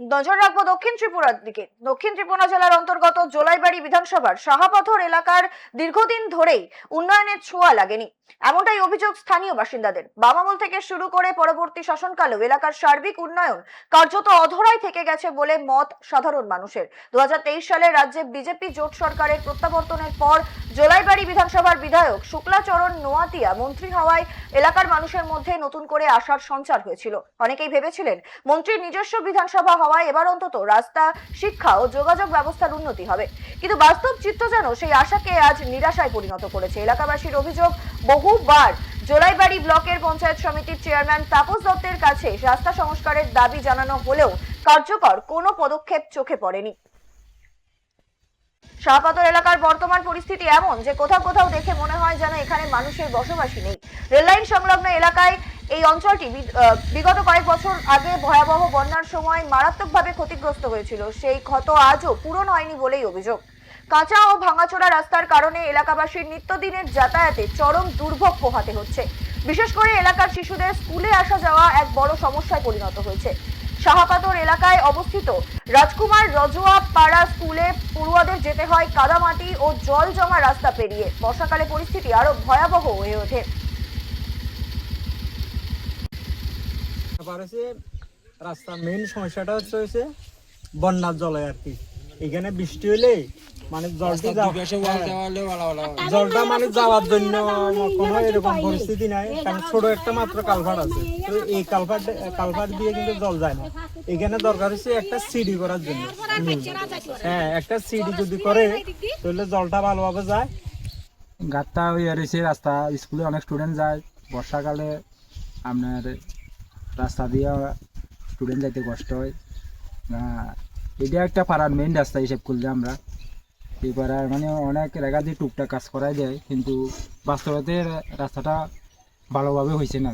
নজর রাখব দক্ষিণ ত্রিপুরার দিকে। দক্ষিণ ত্রিপুরা জেলার অন্তর্গত জোলাইবাড়ি বিধানসভার শাহাপাথর এলাকার দীর্ঘদিন ধরেই উন্নয়নের ছোঁয়া লাগেনি। এমনটাই অভিযোগ স্থানীয় বাসিন্দাদের। বামামল থেকে শুরু করে পরবর্তী শাসনকালেও এলাকার সার্বিক উন্নয়ন কার্যত অধরাই থেকে গেছে বলে মত সাধারণ মানুষের। দু হাজার তেইশ সালে রাজ্যে বিজেপি জোট সরকারের প্রত্যাবর্তনের পর জোলাইবাড়ি বিধানসভার বিধায়ক শুক্লাচরণ নোয়াতিয়া মন্ত্রী হওয়ায় এলাকার মানুষের মধ্যে নতুন করে আশার সঞ্চার হয়েছিল। অনেকেই ভেবেছিলেন মন্ত্রীর নিজস্ব বিধানসভা হওয়ায় এবার অন্তত রাস্তা, শিক্ষা ও যোগাযোগ ব্যবস্থার উন্নতি হবে। কিন্তু বাস্তব চিত্র যেন সেই আশাকে আজ নিরাশায় পরিণত করেছে। এলাকাবাসীর অভিযোগ, বহুবার জোলাইবাড়ি ব্লকের পঞ্চায়েত সমিতির চেয়ারম্যান তাপস দত্তের কাছে রাস্তা সংস্কারের দাবি জানানো হলেও কার্যকর কোনো পদক্ষেপ চোখে পড়েনি। শাহপাতর এলাকার বর্তমান পরিস্থিতি এমন যে কোথাও কোথাও দেখে মনে হয় যেন এখানে মানুষের বসবাসই নেই। রেললাইন সংলগ্ন এলাকায় এই অঞ্চলটি বিগত কয়েক বছর আগে ভয়াবহ বন্যার সময় মারাত্মকভাবে ক্ষতিগ্রস্ত হয়েছিল। সেই ক্ষত আজও পূরণ হয়নি বলেই অভিযোগ। কাঁচা ও ভাঙাচোরা রাস্তার কারণে এলাকাবাসীর নিত্যদিনের যাতায়াতে চরম দুর্ভোগ পোহাতে হচ্ছে। বিশেষ করে এলাকার শিশুদের স্কুলে আসা যাওয়া এক বড় সমস্যায় পরিণত হয়েছে। শাহাপাতর এলাকায় অবস্থিত রাজকুমার রজুয়া পাড়া স্কুলে পড়ুয়াদের যেতে হয় কাদামাটি ও জল জমা রাস্তা পেরিয়ে। বর্ষাকালে পরিস্থিতি আরও ভয়াবহ হয়ে ওঠে। ব্যাপার হচ্ছে রাস্তার মেইন সমস্যাটা হচ্ছে হচ্ছে বন্যার জলে আর কি। এখানে বৃষ্টি হলে মানে জলটা হ্যাঁ, জলটা মানে যাওয়ার জন্য কোনো এরকম পরিস্থিতি নাই কারণ ছোট একটা মাত্র কালভার আছে। তো এই কালভার কালভার দিয়ে কিন্তু জল যায় না। এখানে দরকার হচ্ছে একটা সিডি করার জন্য। হ্যাঁ একটা সিডি যদি করে তাহলে জলটা ভালোভাবে যায়। গাতটা হয়ে রয়েছে রাস্তা। স্কুলে অনেক স্টুডেন্ট যায়। বর্ষাকালে আপনার রাস্তা দিয়ে স্টুডেন্ট যাইতে কষ্ট হয়। এটা একটা পাড়ার মেন রাস্তা হিসেব করলে আমরা। এই পাড়ার মানে অনেক জায়গা দিয়ে টুকটাক কাজ করাই দেয়, কিন্তু বাস্তবতে রাস্তাটা ভালোভাবে হয়েছে না।